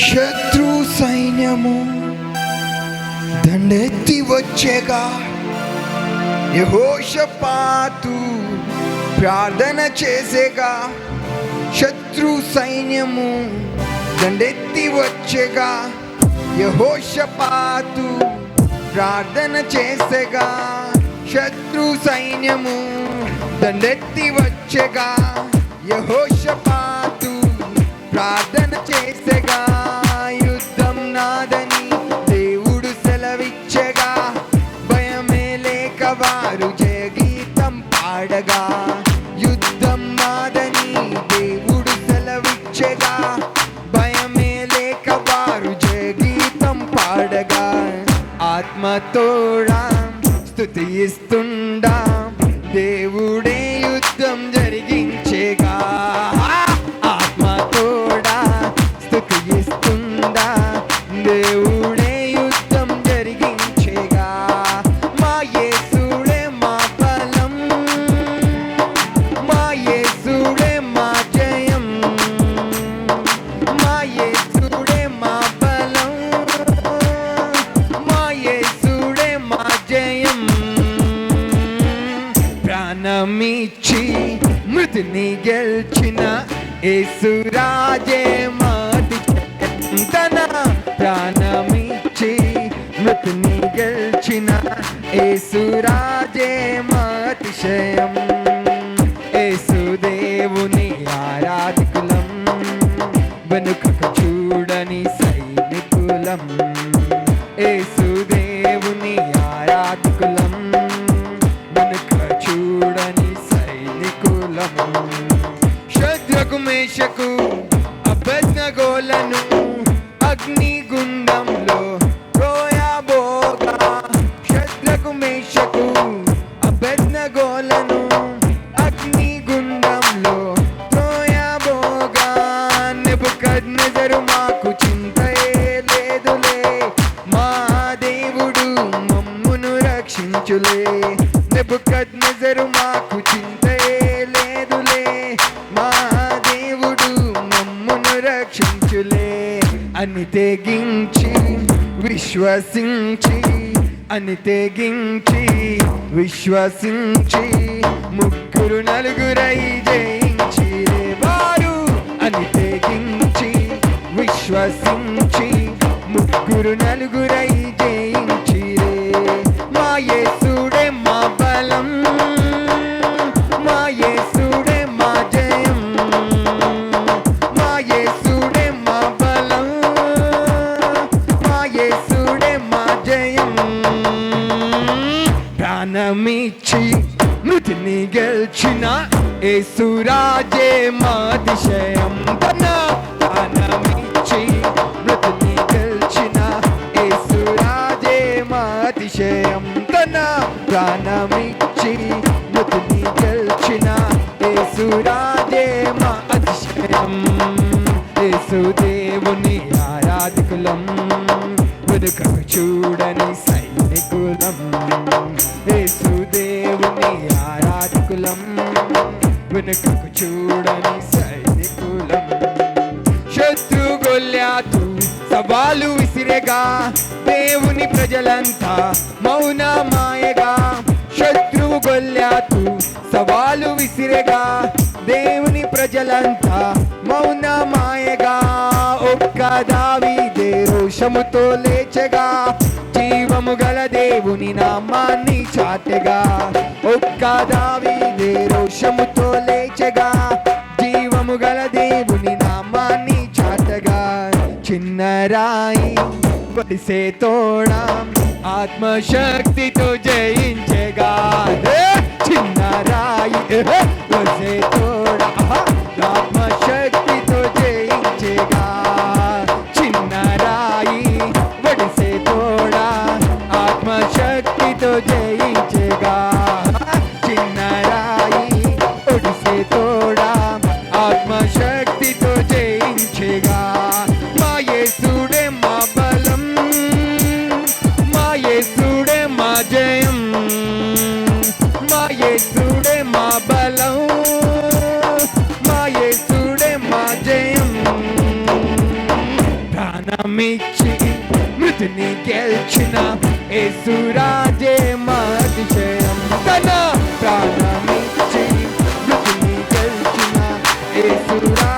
శత్రు సైన్యము దండెత్తి వచ్చేగా. యహోషపాతు ప్రార్థన చేసేగా. శత్రు సైన్యము దండెత్తి వచ్చేగా. యహోషపాతు ప్రార్థన చేసేగా. శత్రు సైన్యము దండెత్తి వచ్చగా యహోషపాతు ప్రార్థన చేసగా యుద్ధం నాదని దేవుడు సెలవిచ్చగా భయమే లేక వారు జయగీతం పాడగా యుద్ధం నాదని దేవుడు సెలవిచ్చగా భయమే లేక వారు జయగీతం పాడగా ఆత్మతోడా స్థుతిస్తుండా దేవుడే యుద్ధం జరిగించేగా. ఆత్మతోడా స్థుతిస్తుండా ప్రాణమిచ్చి మృతిని గెలిచిన యేసురాజే మాది తన ప్రాణమిచ్చి మృతిని గెలిచిన యేసురాజే మాతిశయం. యేసుదేవుని ఆరాధికులం వెనుకకు చూడని సైనికులం. ఏసు శత్రుకు మేషకు అభజ్ఞగోలను అగ్ని గుండంలో రోయాబోగా. మేషకు అభజ్ఞగోలను రోయాబోగా. మాకు చింతయే లేదులే మా దేవుడు మమ్మును రక్షించులే. నెబుకద్నెజరు మాకు చింతయే అని తెగించి విశ్వసించి అని తెగించి విశ్వసించి ముగ్గురు నలుగురై జయించి వారు అని తెగించి విశ్వసించి ముగ్గురు నలుగురై జయించి మా యేసుడే మా బలం మా యేసుడే ప్రాణమిచ్చి మృతిని గెలిచిన ఏసురాజే మా దిశయం తన ప్రాణమిచ్చి మృతిని గెలిచిన ఏసురాజే మా దిశయం తన ప్రాణమిచ్చి మృతిని గెలిచిన ఏసురాజే మా అతిశయం ఏసుదేవుని ఆరాధికులం వెనుకకు చూడ వెనుకకు చూడని సైనికులం. శత్రు గొల్లాతు సవాలు విసిరేగా దేవుని ప్రజలంతా మౌన మాయగా. శత్రువు గొల్లాతు సవాలు విసిరేగా దేవుని ప్రజలంతా మౌన మాయగా. ఒక్క దావీదే రోషముతో లేచగా జీవము గల దేవుని నామాన్ని చాటగా. ఒక్క దావీదే రోషముతో చిన్న రాయి వడిసే తోడా ఆత్మశక్తితో జయించగా ఏ చిన్న రాయి ఏ వడిసే తోడా ప్రాణమిచ్చి మృతిని గెలిచిన యేసురాజే మాదిశయం తన ప్రాణమిచ్చి మృతిని గెలిచిన యేసురా